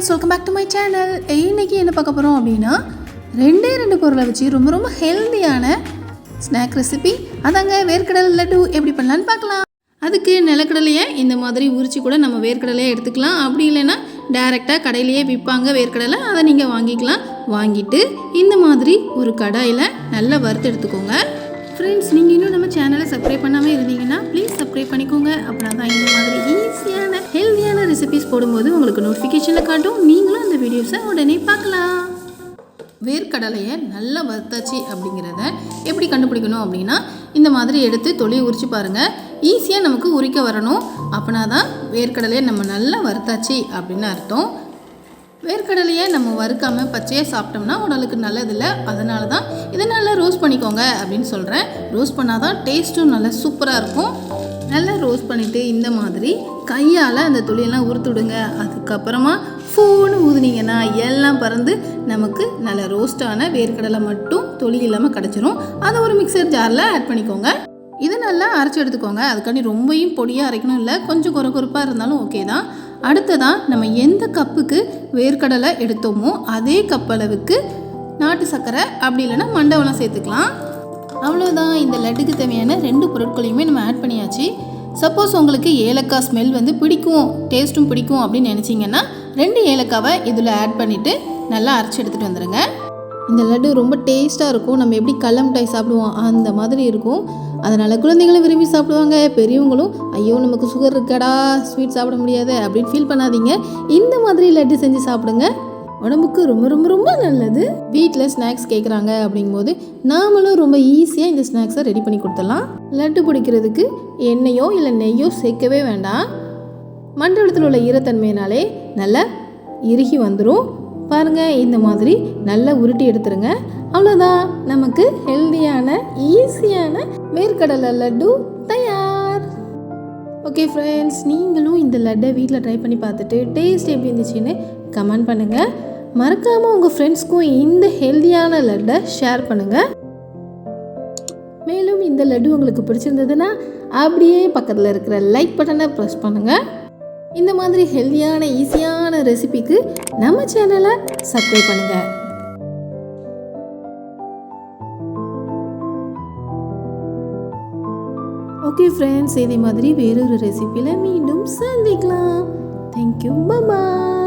Friends welcome back to my channel இன்னைக்கு என்ன பார்க்க போகிறோம் அப்படின்னா ரெண்டே ரெண்டு பொருளை வச்சு ரொம்ப ரொம்ப ஹெல்த்தியான ஸ்நாக் ரெசிபி அதாங்க வேர்க்கடலை லட்டு. எப்படி பண்ணலான்னு பார்க்கலாம். அதுக்கு நிலக்கடலையை இந்த மாதிரி உரிச்சு கூட நம்ம வேர்க்கடலையை எடுத்துக்கலாம். அப்படி இல்லைன்னா டேரெக்டாக கடையிலேயே விற்பாங்க வேர்க்கடலை. அதை நீங்கள் வாங்கிக்கலாம். வாங்கிட்டு இந்த மாதிரி ஒரு கடாயில் நல்லா வறுத்து எடுத்துக்கோங்க. ஃப்ரெண்ட்ஸ் நீங்கள் இன்னும் நம்ம சேனலை சப்ஸ்கிரைப் பண்ணாமல் இருந்தீங்கன்னா ப்ளீஸ் சப்ஸ்கிரைப் பண்ணிக்கோங்க. அப்படின்னா தான் இந்த மாதிரி ஈஸியான ஹெல்த்தியான ரெசிபிஸ் போடும்போது உங்களுக்கு நோட்டிஃபிகேஷனில் காட்டும். நீங்களும் அந்த வீடியோஸை உடனே பார்க்கலாம். வேர்க்கடலையை நல்லா வறுத்தாச்சு அப்படிங்கிறத எப்படி கண்டுபிடிக்கணும் அப்படின்னா இந்த மாதிரி எடுத்து தொழில் உரிச்சு பாருங்கள் ஈஸியாக நமக்கு உரிக்க வரணும். அப்படின்னா தான் வேர்க்கடலையை நம்ம நல்லா வறுத்தாச்சு அப்படின்னு அர்த்தம். வேர்க்கடலையை நம்ம வறுக்காமல் பச்சையாக சாப்பிட்டோம்னா உடலுக்கு நல்லதில்லை. அதனால தான் இதை நல்லா ரோஸ்ட் பண்ணிக்கோங்க அப்படின்னு சொல்கிறேன் ரோஸ்ட் பண்ணால் தான் டேஸ்ட்டும் நல்லா சூப்பராக இருக்கும். நல்லா ரோஸ்ட் பண்ணிவிட்டு இந்த மாதிரி கையால் அந்த துளியெல்லாம் உறுத்து விடுங்க. அதுக்கப்புறமா ஃபூனு ஊதுனீங்கன்னா எல்லாம் பறந்து நமக்கு நல்ல ரோஸ்டான வேர்க்கடலை மட்டும் தொளி இல்லாமல் கிடச்சிரும். அதை ஒரு மிக்சர் ஜாரில் ஆட் பண்ணிக்கோங்க. இது நல்லா அரைச்சி எடுத்துக்கோங்க. அதுக்காண்டி ரொம்பையும் பொடியாக அரைக்கணும் இல்லை கொஞ்சம் குறை குறைப்பாக இருந்தாலும் ஓகே தான். அடுத்ததான் நம்ம எந்த கப்புக்கு வேர்க்கடலை எடுத்தோமோ அதே கப் அளவுக்கு நாட்டு சர்க்கரை அப்படி இல்லைன்னா மண்டவெல்லாம் சேர்த்துக்கலாம். அவ்வளோதான் இந்த லட்டுக்கு தேவையான ரெண்டு பொருட்களையுமே நம்ம ஆட் பண்ணியாச்சு. சப்போஸ் உங்களுக்கு ஏலக்காய் ஸ்மெல் வந்து பிடிக்கும் டேஸ்ட்டும் பிடிக்கும் அப்படின்னு நினச்சிங்கன்னா ரெண்டு ஏலக்காவை இதில் ஆட் பண்ணிவிட்டு நல்லா அரைச்சி எடுத்துகிட்டு வந்துடுங்க இந்த லட்டு ரொம்ப டேஸ்ட்டாக இருக்கும். நம்ம எப்படி கடல மிட்டாய் சாப்பிடுவோம் அந்த மாதிரி இருக்கும். அதனால் குழந்தைங்களும் விரும்பி சாப்பிடுவாங்க பெரியவங்களும் ஐயோ நமக்கு சுகர் இருக்கடா ஸ்வீட் சாப்பிட முடியாது அப்படின்னு ஃபீல் பண்ணாதீங்க. இந்த மாதிரி லட்டு செஞ்சு சாப்பிடுங்க. உடம்புக்கு ரொம்ப ரொம்ப ரொம்ப நல்லது. வீட்டில் ஸ்நாக்ஸ் கேட்குறாங்க அப்படிங்கும்போது நாமளும் ரொம்ப ஈஸியாக இந்த ஸ்நாக்ஸை ரெடி பண்ணி கொடுத்துடலாம். லட்டு பிடிக்கிறதுக்கு எண்ணெயோ இல்லை நெய்யோ சேர்க்கவே வேண்டாம். மண்டலத்தில் உள்ள ஈரத்தன்மையினாலே நல்லா இறுகி வந்துடும் பாருங்கள் இந்த மாதிரி நல்லா உருட்டி எடுத்துருங்க. அவ்வளோதான் நமக்கு ஹெல்தியான ஈஸியான மேற்கடலை லட்டு தயார். ஓகே ஃப்ரெண்ட்ஸ் நீங்களும் இந்த லட்டை வீட்டில் ட்ரை பண்ணி பார்த்துட்டு டேஸ்ட் எப்படி இருந்துச்சுன்னு கமெண்ட் பண்ணுங்கள் மறக்காமல் உங்கள் ஃப்ரெண்ட்ஸ்க்கும் இந்த ஹெல்தியான லட்டை ஷேர் பண்ணுங்கள் மேலும் இந்த லட்டு உங்களுக்கு பிடிச்சிருந்ததுன்னா அப்படியே பக்கத்தில் இருக்கிற லைக் பட்டனை ப்ரெஸ் பண்ணுங்கள் இந்த மாதிரி ஹெல்தியான ஈஸியான ரெசிபிக்கு நம்ம சேனலை சப்ஸ்கிரைப் பண்ணுங்கள் ஓகே ஃப்ரெண்ட்ஸ் இதே மாதிரி வேறொரு ரெசிப்பியில் மீண்டும் சந்திக்கலாம். Thank you bye